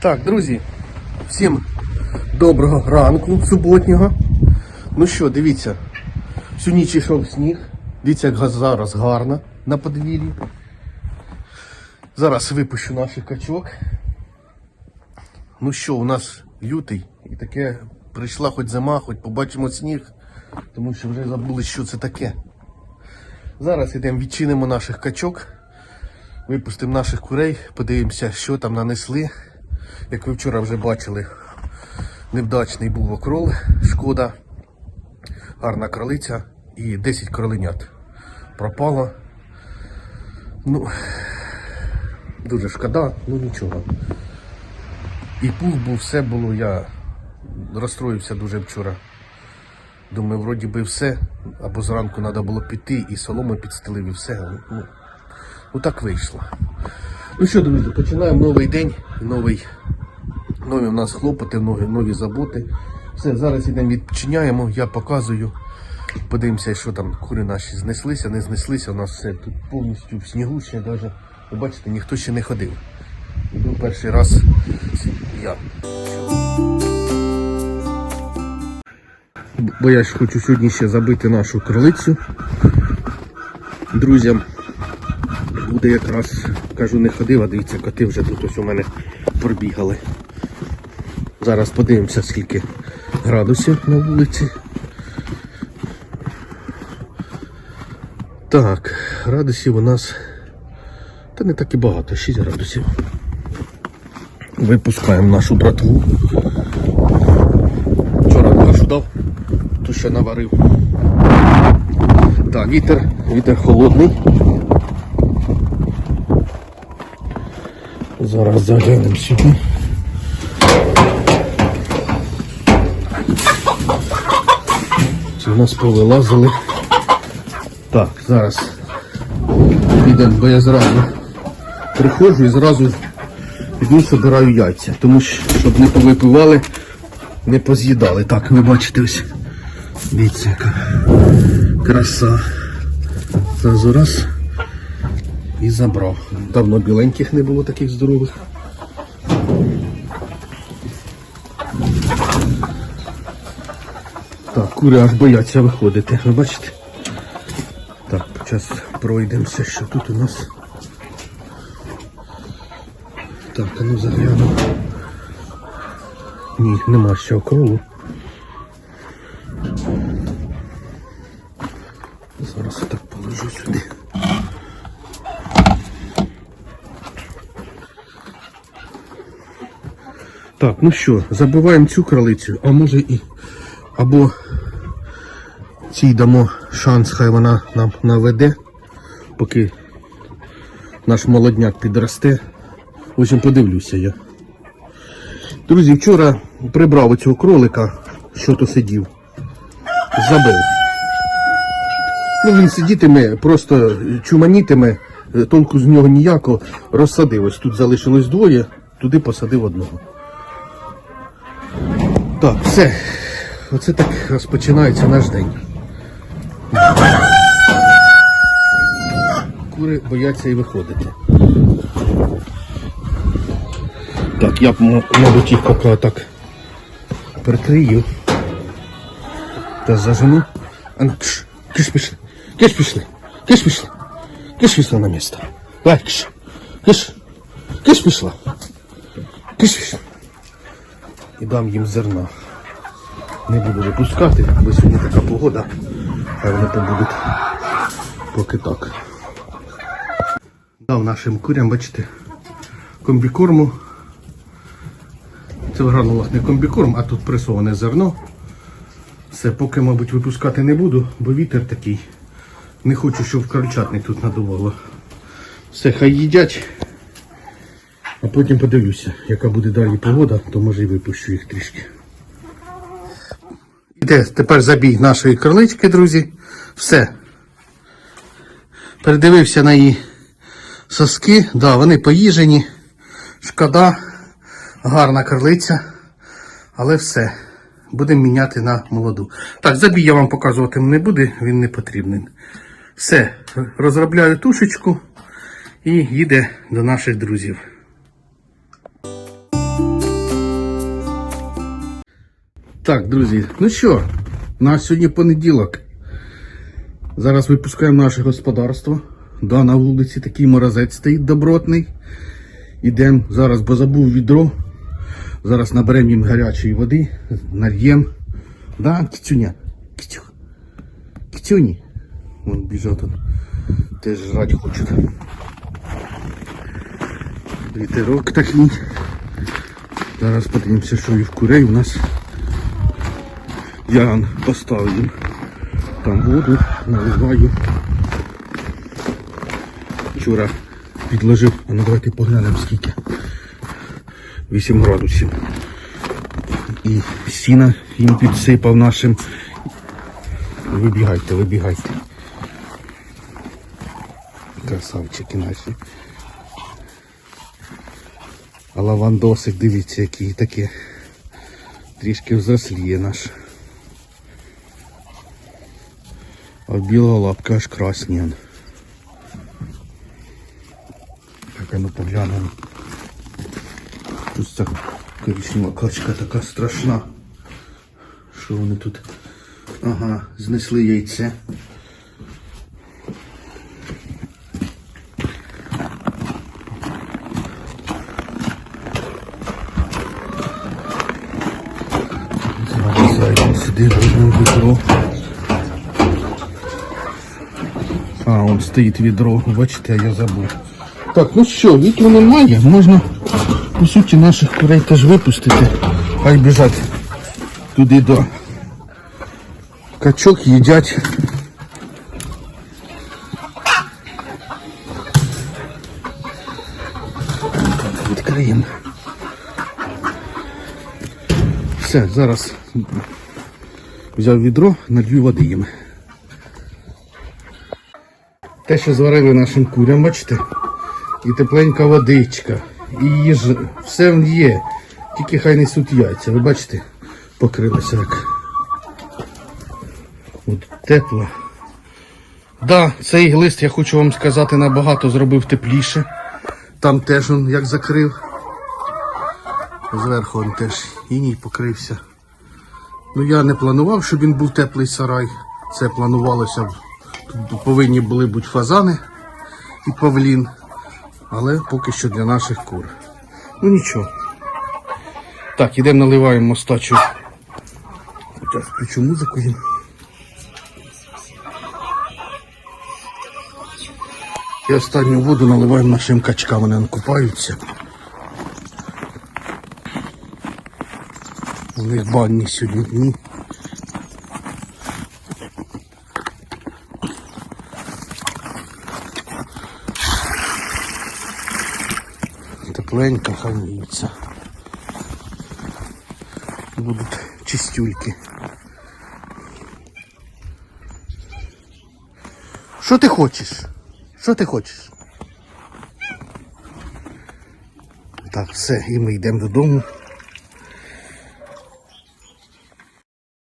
Так, друзі, всім доброго ранку суботнього. Ну що, дивіться, всю ніч йшов сніг. Дивіться, як зараз гарно на подвір'ї. Зараз випущу наших качок. Ну що, у нас лютий і таке прийшла хоч зима, хоч побачимо сніг, тому що вже забули, що це таке. Зараз йдемо відчинимо наших качок, випустимо наших курей, подивимося, що там нанесли. Як ви вчора вже бачили, невдачний був окрол, шкода, гарна кролиця і 10 кроленят. Пропало. Ну, дуже шкода, ну нічого. І пух був, все було, я розстроївся дуже вчора. Думаю, вроді би все. Або зранку треба було піти і соломи підстелив, і все. Ну, ну так вийшло. Ну що, друзі, починаємо новий день, новий, нові у нас хлопоти, нові, нові заботи. Все, зараз йдемо відчиняємо, я показую. Подивимося, що там кури наші знеслися, не знеслися. У нас все тут повністю в снігу ще навіть. Бачите, ніхто ще не ходив. Іду перший раз я. Бо я ж хочу сьогодні ще забити нашу кролицю друзям. Буде якраз, кажу, не ходив, а дивіться, коти вже тут ось у мене пробігали. Зараз подивимося, скільки градусів на вулиці. Так, градусів у нас та не так і багато, 6 градусів. Випускаємо нашу братву. Вчора кашу дав, ту що наварив. Так, вітер, вітер холодний. Зараз заглянемо сюди. Це у нас повилазили. Так, зараз підемо, бо я зразу приходжу і зразу йду збираю яйця, тому що щоб не повипивали, не поз'їдали. Так, ви бачите ось. Дивіться, яка краса. Зразу раз і забрав. Давно біленьких не було таких здорових. Кури аж бояться виходити, ви бачите? Так, зараз пройдемося, що тут у нас. Так, а ну заглянемо. Ні, нема ще околу. Зараз так положу сюди. Так, ну що, забиваємо цю кролицю, а може і або цій дамо шанс, хай вона нам наведе, поки наш молодняк підросте. В общем, подивлюся я. Друзі, вчора прибрав оцього кролика, що то сидів. Забив. Ну, він сидітиме, просто чуманітиме, толку з нього ніякого, розсадив. Ось тут залишилось двоє, туди посадив одного. Так, все. Оце так розпочинається наш день. Кури бояться і виходити. Так, я б, мабуть, їх поки так прикрию. Та зажену. А ну, кш, киш пішли. Киш пішли. Киш пішли. Киш пішла на місце. Давай, киш. Киш. Киш пішла. Киш пішла. І дам їм зерна. Не буду випускати, бо сьогодні така погода. Хай вони побудуть поки так. Дав нашим курям, бачите, комбікорму. Це гранулах не комбікорм, а тут пресоване зерно. Все, поки, мабуть, випускати не буду, бо вітер такий. Не хочу, щоб крольчатник тут надувало. Все, хай їдять. А потім подивлюся, яка буде далі погода, то може і випущу їх трішки. Іде тепер забій нашої кролички, друзі. Все. Передивився на її соски. Да, вони поїжені. Шкода, гарна кролиця. Але все. Будемо міняти на молоду. Так, забій я вам показувати не буде, він не потрібен. Все, розробляю тушечку і їде до наших друзів. Так, друзі, ну що, у нас сьогодні понеділок. Зараз випускаємо наше господарство. Да, на вулиці такий морозець стоїть добротний. Ідемо зараз, бо забув відро. Зараз наберемо їм гарячої води, нальємо. Да, кицюня? Кицю. Кицюні. Вон біжать тут. Теж жрати хочуть. Вітерок такий. Зараз подивимося, що і в курей у нас. Я поставив їм там воду, наливаю. Вчора підложив, а ну давайте поглянемо скільки. 8 градусів. І сіна їм підсипав нашим. Вибігайте, вибігайте. Красавчики наші. А лавандосик, дивіться, який таке. Трішки взросліє наш. А біла лапка аж красні. Так, а ну поглянемо. Тут ця коричнева качка така страшна. Що вони тут? Ага, знесли яйце. Сюди, візьмемо відро. А, он стоїть відро, бачите, я забув. Так, ну що, вітру немає, можна по суті наших курей теж випустити. Хай біжать туди до качок, їдять. Відкриємо. Все, зараз взяв відро, налью води їм. Те, що зварили нашим курям, бачите? І тепленька водичка, і їжа, все є. Тільки хай несуть яйця. Ви бачите, покрилося як. От тепло. Да, цей лист, я хочу вам сказати, набагато зробив тепліше. Там теж він як закрив. Зверху він теж іній покрився. Ну я не планував, щоб він був теплий сарай. Це планувалося б. Тут повинні були бути фазани і павлін. Але поки що для наших кур. Ну нічого. Так, ідемо наливаємо остачу. Зараз включу музику. їм. І останню воду наливаємо нашим качкам, вони купаються. У них банні сьогодні дні. Тепленько хранится. Будут чистюльки. Що ти хочеш? Що ти хочеш? Так, все, і ми йдемо додому.